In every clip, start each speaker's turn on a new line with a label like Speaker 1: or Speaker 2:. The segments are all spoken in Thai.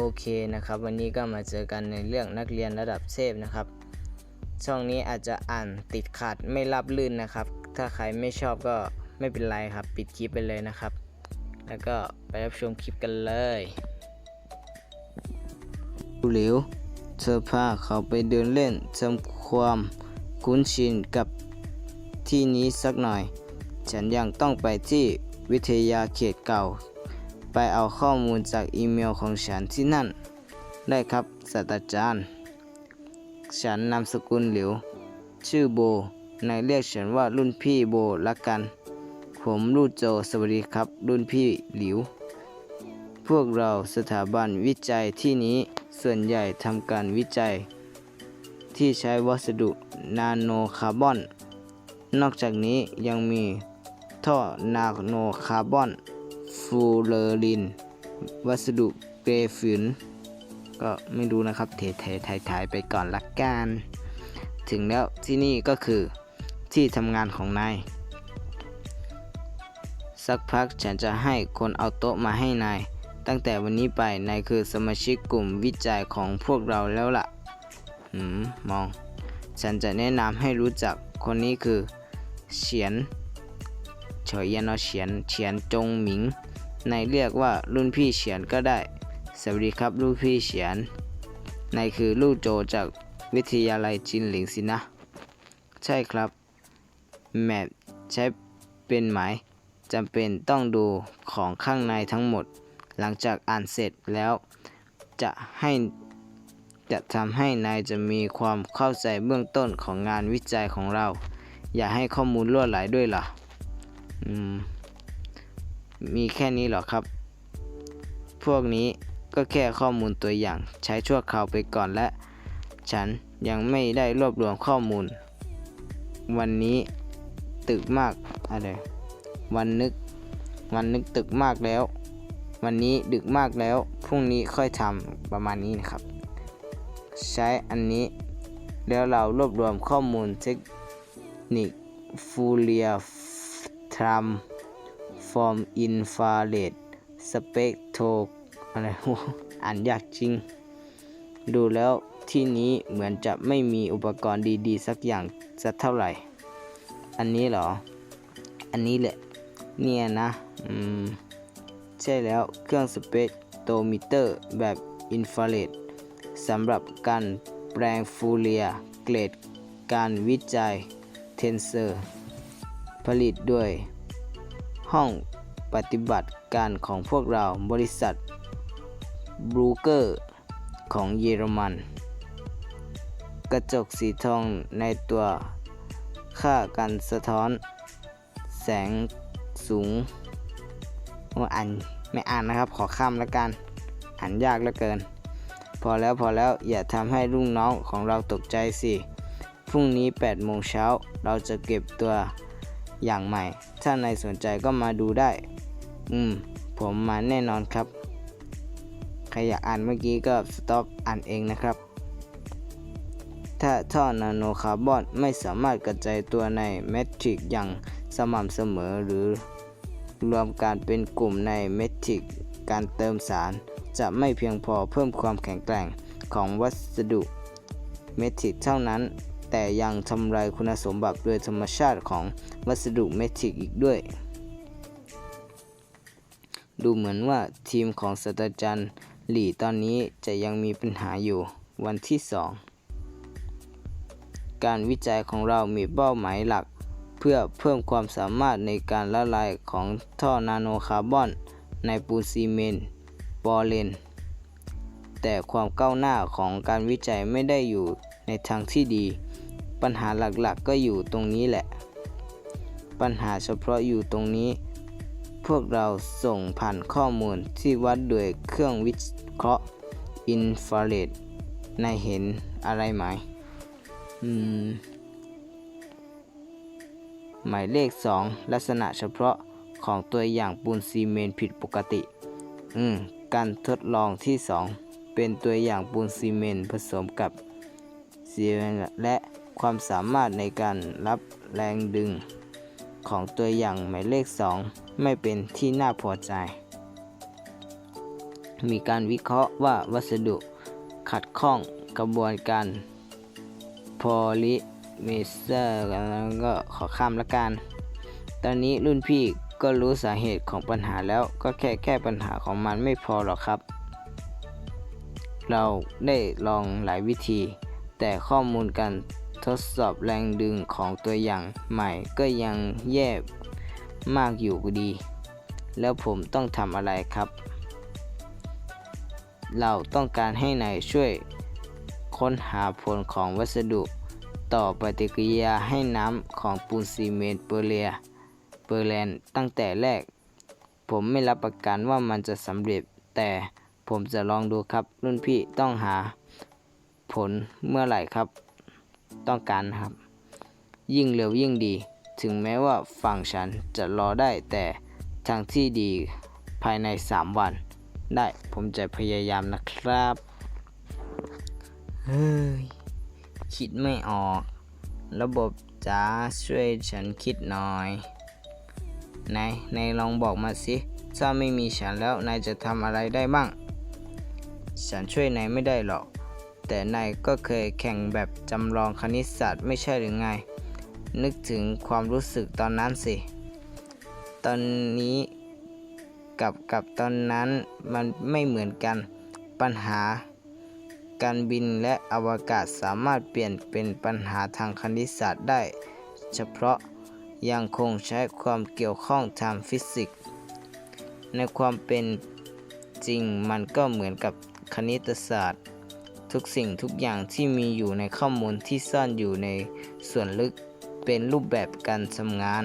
Speaker 1: โอเคนะครับ วันนี้ก็มาเจอกันในเรื่องนักเรียนระดับเทพนะครับ ช่องนี้อาจจะอ่านติดขัดไม่รับลื่นนะครับ ถ้าใครไม่ชอบก็ไม่เป็นไรครับ ปิดคลิปไปเลยนะครับ แล้วก็ไปรับชมคลิปกันเลยหลิวเธอพาเขาไปเดินเล่นทำความคุ้นชินกับที่นี้สักหน่อย ฉันยังต้องไปที่วิทยาเขตเก่า ไปเอาข้อมูลจากอีเมลของฉันที่นั่น ได้ครับศาสตราจารย์ ฉันนามสกุลหลิว ชื่อโบ นายเรียกฉันว่ารุ่นพี่โบละกัน ผมรุ่โจสวัสดีครับ รุ่นพี่หลิว พวกเราสถาบันวิจัยที่นี้ส่วนใหญ่ทำการวิจัย ที่ใช้วัสดุนาโนคาร์บอน นอกจากนี้ยังมีท่อนาโนคาร์บอน ฟูเลอริน วัสดุเกรฟินก็ไม่รู้นะครับเทเทถ่ายถ่ายๆไปก่อนละกัน ถึงแล้วที่นี่ก็คือที่ทำงานของนาย สักพักฉันจะให้คนเอาโต๊ะมาให้นาย ตั้งแต่วันนี้ไปนายคือสมาชิกกลุ่มวิจัยของพวกเราแล้วล่ะหืมมอง ฉันจะแนะนำให้รู้จักคนนี้คือเฉียน เฉยเยันเอเฉียนเฉียนจงหมิงนายเรียกว่ารุ่นพี่เฉียนก็ได้ สวัสดีครับรุ่นพี่เฉียนนายคือลู่โจจากวิทยาลัยจินหลิงสินะ ใช่ครับแมปใช้เป็นหมายจำเป็นต้องดูของข้างในทั้งหมด หลังจากอ่านเสร็จแล้วจะให้จะทำให้นายจะมีความเข้าใจเบื้องต้นของงานวิจัยของเรา อย่าให้ข้อมูลล่วไหลด้วยล่ะอื มีแค่นี้หรอครับ พวกนี้ก็แค่ข้อมูลตัวอย่างใช้ชั่วคราวไปก่อนและ ฉันยังไม่ได้รวบรวมข้อมูล วันนี้ตึกมากอะไรวันนึก วันนึกตึกมากแล้ว วันนี้ดึกมากแล้ว พรุ่งนี้ค่อยทำประมาณนี้นะครับ ใช้อันนี้ แล้วเรารวบรวมข้อมูลเทคนิคฟูเรีย ทรัมฟอร์มอินฟาเรดสเปกโทอะไรวอ่านยากจริง ดูแล้วที่นี้เหมือนจะไม่มีอุปกรณ์ดีๆ สักอย่างสักเท่าไหร่ อันนี้เหรอ อันนี้แหละ เนี่ยนะอืมใช่แล้วเครื่องสเปกโตมิเตอร์แบบอินฟราเรดสำหรับการแปลงฟูเรียเกรดการวิจัยเทนเซอร์ ผลิตด้วย ห้องปฏิบัติการของพวกเราบริษัทบรูเกอร์ของเยอรมัน กระจกสีทองในตัวค่ากันสะท้อน แสงสูงว่าอ่านไม่อ่านนะครับขอข้ามแล้วกัน อ่านยากเหลือเกิน พอแล้วพอแล้วอย่าทำให้รุ่นน้องของเราตกใจสิ พรุ่งนี้8โมงเช้าเราจะเก็บตัว อย่างใหม่ ถ้าในสนใจก็มาดูได้ อืม ผมมาแน่นอนครับ ใครอยากอ่านเมื่อกี้ก็สต็อปอ่านเองนะครับ ถ้าท่อนาโนคาร์บอนไม่สามารถกระจายตัวในเมทริกอย่างสม่ำเสมอหรือรวมการเป็นกลุ่มในเมทริกการเติมสารจะไม่เพียงพอเพิ่มความแข็งแกร่งของวัสดุเมทริกเท่านั้น แต่ยังทำลายคุณสมบัติโดยธรรมชาติของวัสดุเมทิกอีกด้วย ดูเหมือนว่าทีมของศาสตราจารย์หลี่ตอนนี้จะยังมีปัญหาอยู่วันที่ 2 การวิจัยของเรามีเป้าหมายหลัก เพื่อเพิ่มความสามารถในการละลายของท่อนาโนคาร์บอน ในปูนซีเมนต์ปอเลนแต่ความก้าวหน้าของการวิจัยไม่ได้อยู่ในทางที่ดี ปัญหาหลักๆก็อยู่ตรงนี้แหละ ปัญหาเฉพาะอยู่ตรงนี้ พวกเราส่งผ่านข้อมูลที่วัดด้วยเครื่องวิเคราะห์อินฟราเรดนายเห็นอะไรไหมอืมหมายเลข 2 ลักษณะเฉพาะของตัวอย่างปูนซีเมนต์ผิดปกติ อืม การทดลองที่ 2 เป็นตัวอย่างปูนซีเมนต์ผสมกับซีเมนต์และ ความสามารถในการรับแรงดึงของตัวอย่างหมายเลข 2 ไม่เป็นที่น่าพอใจ มีการวิเคราะห์ว่าวัสดุขัดข้องกระบวนการโพลิเมเซอร์แล้วก็ขอข้ามละกัน ตอนนี้รุ่นพี่ก็รู้สาเหตุของปัญหาแล้วก็แค่แก้ปัญหาของมันไม่พอหรอกครับ เราได้ลองหลายวิธี แต่ข้อมูลการ ทดสอบแรงดึงของตัวอย่างใหม่ก็ยังแย่มากอยู่ดี แล้วผมต้องทำอะไรครับ เราต้องการให้นายช่วยค้นหาผลของวัสดุต่อปฏิกิริยาให้น้ำของปูนซีเมนต์เปอร์เลียเปอร์แลนตั้งแต่แรก ผมไม่รับประกันว่ามันจะสำเร็จ แต่ผมจะลองดูครับรุ่นพี่ต้องหาผลเมื่อไหร่ครับ ต้องการนะครับ ยิ่งเร็วยิ่งดี ถึงแม้ว่าฝั่งฉันจะรอได้แต่ทางที่ดีภายใน 3 วัน ได้ผมจะพยายามนะครับเฮ้ยคิดไม่ออก ระบบจ้าช่วยฉันคิดหน่อยไหนนายลองบอกมาสิถ้าไม่มีฉันแล้วนายจะทำอะไรได้บ้าง ฉันช่วยนายไม่ได้หรอก แต่นายก็เคยแข่งแบบจำลองคณิตศาสตร์ไม่ใช่หรือไง นึกถึงความรู้สึกตอนนั้นสิ ตอนนี้กับกับตอนนั้นมันไม่เหมือนกัน ปัญหา การบินและอวกาศสามารถเปลี่ยนเป็นปัญหาทางคณิตศาสตร์ได้ เฉพาะยังคงใช้ความเกี่ยวข้องทางฟิสิกส์ ในความเป็นจริงมันก็เหมือนกับคณิตศาสตร์ ทุกสิ่งทุกอย่างที่มีอยู่ในข้อมูลที่ซ่อนอยู่ในส่วนลึกเป็นรูปแบบการทำงาน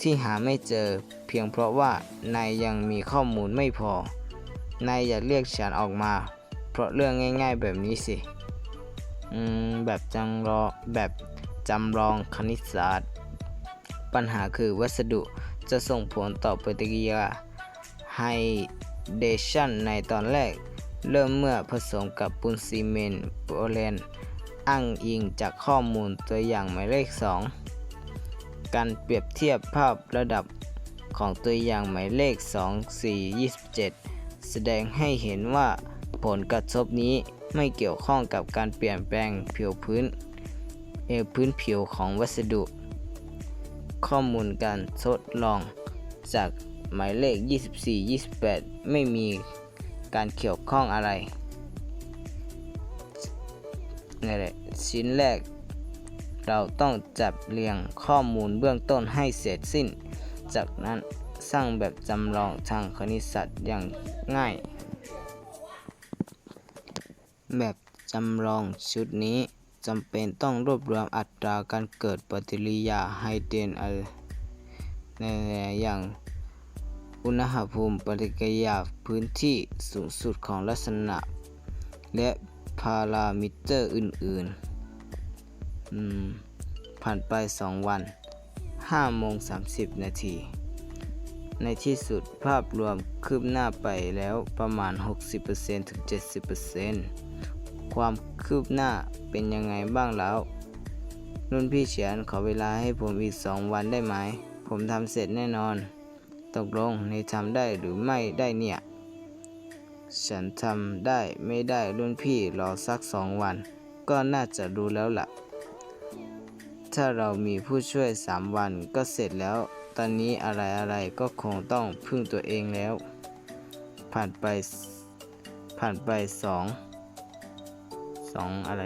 Speaker 1: ที่หาไม่เจอเพียงเพราะว่านายยังมีข้อมูลไม่พอ นายอย่าเรียกฉันออกมา เพราะเรื่องง่าย ๆ แบบนี้สิ อืม แบบจำลองแบบจำลองคณิตศาสตร์ ปัญหาคือวัสดุจะส่งผลต่อปฏิกิริยาไฮเดชันในตอนแรก เริ่มเมื่อผสมกับปูนซีเมนต์โปแลนด์อ้างอิงจากข้อมูลตัวอย่างหมายเลข 2 การเปรียบเทียบภาพระดับของตัวอย่างหมายเลข 2 4 27 แสดงให้เห็นว่าผลกระทบนี้ไม่เกี่ยวข้องกับการเปลี่ยนแปลงผิวพื้น เออพื้นผิวของวัสดุ ข้อมูลการทดลองจากหมายเลข 24-28 ไม่มี การเกี่ยวข้องอะไรนี่แหละชิ้นแรก เราต้องจับเรียงข้อมูลเบื้องต้นให้เสร็จสิ้น จากนั้นสร้างแบบจำลองทางคณิตศาสตร์อย่างง่าย แบบจำลองชุดนี้จำเป็นต้องรวบรวมอัตราการเกิดปฏิกิริยาไฮเดรนอลในอย่าง อุณหภูมิปฏิกิริยาพื้นที่สูงสุดของลักษณะ และพารามิเตอร์อื่นๆ ผ่านไป 2 วัน5โมง30 นาที ในที่สุดภาพรวมคืบหน้าไปแล้วประมาณ 60%ถึง 70%ความคืบหน้าเป็นยังไงบ้างแล้ว รุ่นพี่เฉียนขอเวลาให้ผมอีก 2 วันได้ไหม ผมทำเสร็จแน่นอน ตกลงในทำได้หรือไม่ได้เนี่ย ฉันทำได้ไม่ได้รุ่นพี่รอสักสองวัน ก็น่าจะรู้แล้วล่ะ ถ้าเรามีผู้ช่วย3วันก็เสร็จแล้ว ตอนนี้อะไรอะไรก็คงต้องพึ่งตัวเองแล้ว ผ่านไป ผ่านไปสองสองอะไร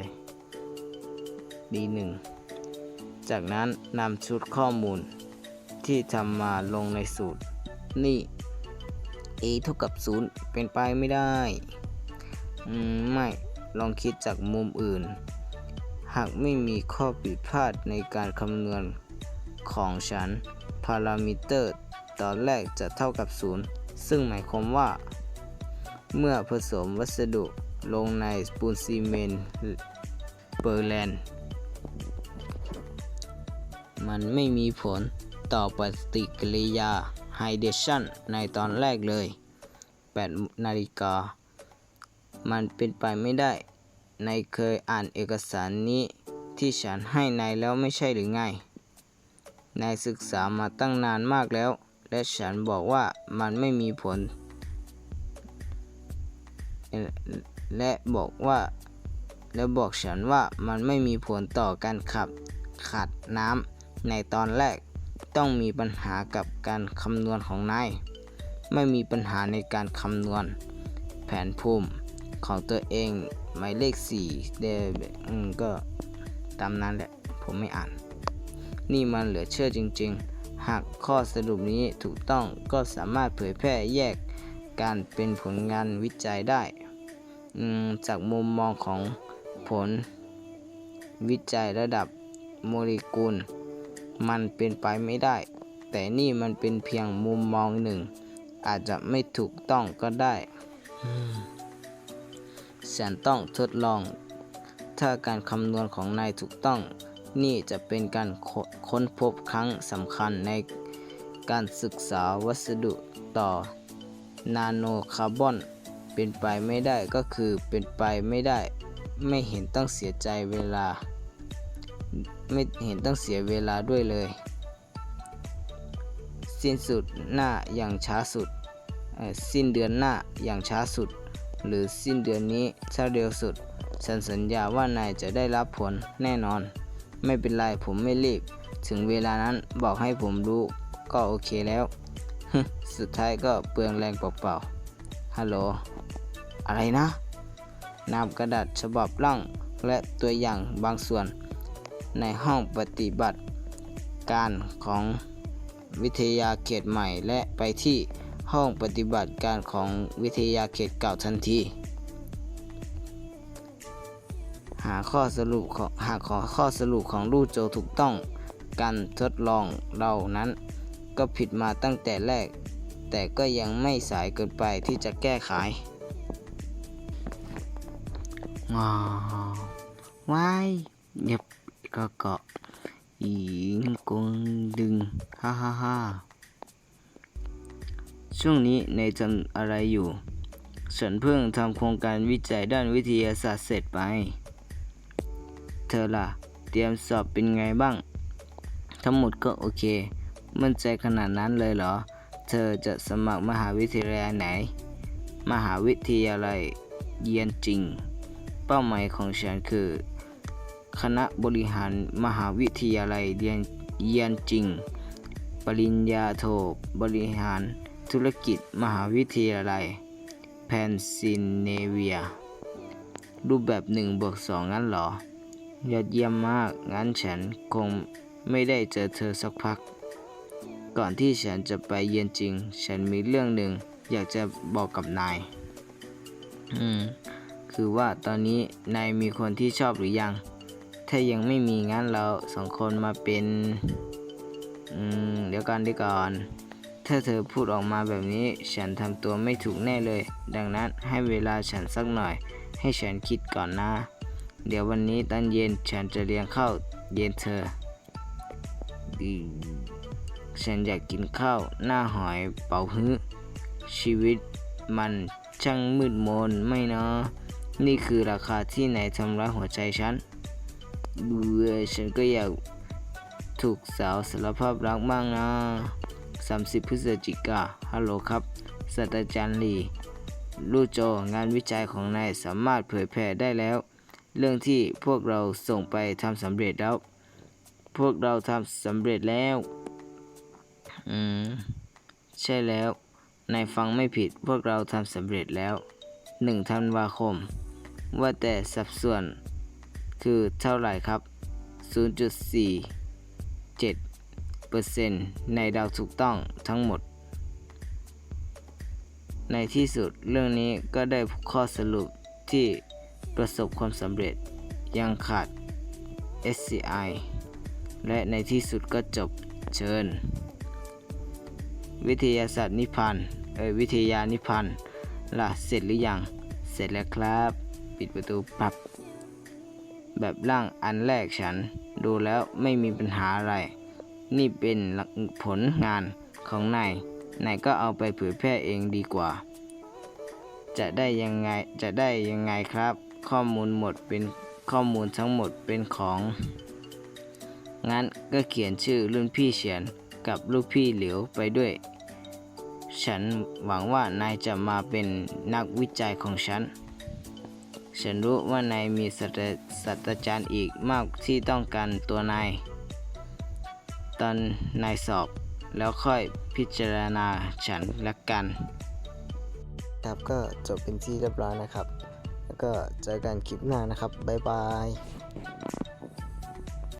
Speaker 1: ดีหนึ่งจากนั้นนำชุดข้อมูลที่ทำมาลงในสูตร นี่ a เท่ากับ 0 เป็นไปไม่ได้ อืม ไม่ ลองคิดจากมุมอื่น หากไม่มีข้อผิดพลาดในการคำนวณของฉัน พารามิเตอร์ตอนแรกจะเท่ากับ 0 ซึ่งหมายความว่า เมื่อผสมวัสดุลงในปูนซีเมนต์เปอร์แลนด์มันไม่มีผลต่อปฏิกิริยา ไฮเดชันในตอนแรกเลย 8 นาฬิกา มันเป็นไปไม่ได้ นายเคยอ่านเอกสารนี้ที่ฉันให้นายแล้วไม่ใช่หรือไง นายศึกษามาตั้งนานมากแล้ว และฉันบอกว่ามันไม่มีผล และบอกว่า และบอกฉันว่ามันไม่มีผลต่อการขับ ขัดน้ำในตอนแรก ต้องมีปัญหากับการคำนวณของนาย ไม่มีปัญหาในการคำนวณแผนภูมิของตัวเองหมายเลข4เดก็ตามนั้นแหละ ผมไม่อ่าน นี่มันเหลือเชื่อจริง ๆ หากข้อสรุปนี้ถูกต้องก็สามารถเผยแพร่แยกการเป็นผลงานวิจัยได้จากมุมมองของผลวิจัยระดับโมเลกุล มันเป็นไปไม่ได้ แต่นี่มันเป็นเพียงมุมมองหนึ่ง อาจจะไม่ถูกต้องก็ได้ฉันต้องทดลอง ถ้าการคำนวณของนายถูกต้อง นี่จะเป็นการคค้นพบครั้งสำคัญในการศึกษาวัสดุต่อ นาโนคาร์บอน เป็นไปไม่ได้ก็คือเป็นไปไม่ได้ ไม่เห็นต้องเสียใจเวลา ไม่เห็นต้องเสียเวลาด้วยเลย สิ้นสุดหน้าอย่างช้าสุด สิ้นเดือนหน้าอย่างช้าสุด หรือสิ้นเดือนนี้ถ้าเร็วสุด ฉันสัญญาว่านายจะได้รับผลแน่นอน ไม่เป็นไรผมไม่รีบ ถึงเวลานั้นบอกให้ผมรู้ก็โอเคแล้ว สุดท้ายก็เปลืองแรงเปล่าๆ ฮัลโหล อะไรนะนำกระดาษฉบับร่างและตัวอย่างบางส่วน ในห้องปฏิบัติการของวิทยาเขตใหม่ และไปที่ห้องปฏิบัติการของวิทยาเขตเก่าทันที หาข้อสรุปของหากขอข้อสรุปของลูโจถูกต้องการทดลองเรานั้น ก็ผิดมาตั้งแต่แรก แต่ก็ยังไม่สายเกินไปที่จะแก้ไขว้าวว้ายเงียบ ก็เกาะอีงกงดึงฮ่าฮ่าฮ่าช่วงนี้ในทำอะไรอยู่ ฉันเพิ่งทำโครงการวิจัยด้านวิทยาศาสตร์เสร็จไป เธอล่ะ เตรียมสอบเป็นไงบ้าง ทั้งหมดก็โอเค มั่นใจขนาดนั้นเลยเหรอ เธอจะสมัครมหาวิทยาลัยไหน มหาวิทยาลัยเยียนจริง เป้าหมายของฉันคือ คณะบริหารมหาวิทยาลัยเรียนเยียนจริง ปริญญาโทบริหารธุรกิจมหาวิทยาลัยเพนซิลเนเวีย รูปแบบ1บวก2งั้นเหรอ ยอดเยี่ยมมาก งั้นฉันคงไม่ได้เจอเธอสักพัก ก่อนที่ฉันจะไปเยือนจริง ฉันมีเรื่องหนึ่งอยากจะบอกกับนาย อืม คือว่าตอนนี้นายมีคนที่ชอบหรือยัง ถ้ายังไม่มีงั้นเราสองคนมาเป็นอืมเดี๋ยวกันดีก่อน ถ้าเธอพูดออกมาแบบนี้ ฉันทำตัวไม่ถูกแน่เลย ดังนั้นให้เวลาฉันสักหน่อย ให้ฉันคิดก่อนนะ เดี๋ยววันนี้ตอนเย็นฉันจะเลี้ยงข้าวเย็นเธอฉันอยากกินข้าวหน้าหอยเป่าฮื้อชีวิตมันช่างมืดมนไม่เนาะนี่คือราคาที่ไหนทำร้ายหัวใจฉัน เบื่อฉันก็อยากถูกสาวสารภาพรักบ้างนะ 30 พฤศจิกาฮัลโหลครับศาสตราจารย์ลีลูกโจงานวิจัยของนายสามารถเผยแพร่ได้แล้ว เรื่องที่พวกเราส่งไปทำสำเร็จแล้ว พวกเราทำสำเร็จแล้ว อืม ใช่แล้วนายฟังไม่ผิดพวกเราทำสำเร็จแล้ว 1 ธันวาคม ว่าแต่สัดส่วน คือเท่าไหร่ครับ 0.47เปอร์เซ็นต์ในดาวถูกต้องทั้งหมด ในที่สุดเรื่องนี้ก็ได้ข้อสรุปที่ประสบความสำเร็จยังขาด SCI และในที่สุดก็จบเชิญ วิทยาศาสตร์นิพพานธ์เอยวิทยานิพพานธ์ล่ะเสร็จหรือยัง เสร็จแล้วครับ ปิดประตูปับ แบบร่างอันแรกฉัน ดูแล้วไม่มีปัญหาอะไร นี่เป็นผลงานของนาย นายก็เอาไปเผยแพร่เองดีกว่า จะได้ยังไง จะได้ยังไงครับ ข้อมูลหมดเป็นข้อมูลทั้งหมดเป็นของ งั้นก็เขียนชื่อรุ่นพี่เฉียนกับลูกพี่เหลียวไปด้วย ฉันหวังว่านายจะมาเป็นนักวิจัยของฉัน ฉันรู้ว่านายมีศาสตราศาสตราจารย์อีกมากที่ต้องการตัวนาย ตอนนายสอบแล้วค่อยพิจารณาฉันละกัน
Speaker 2: ครับก็จบเป็นที่เรียบร้อยนะครับ แล้วก็เจอกันคลิปหน้านะครับ บ๊ายบาย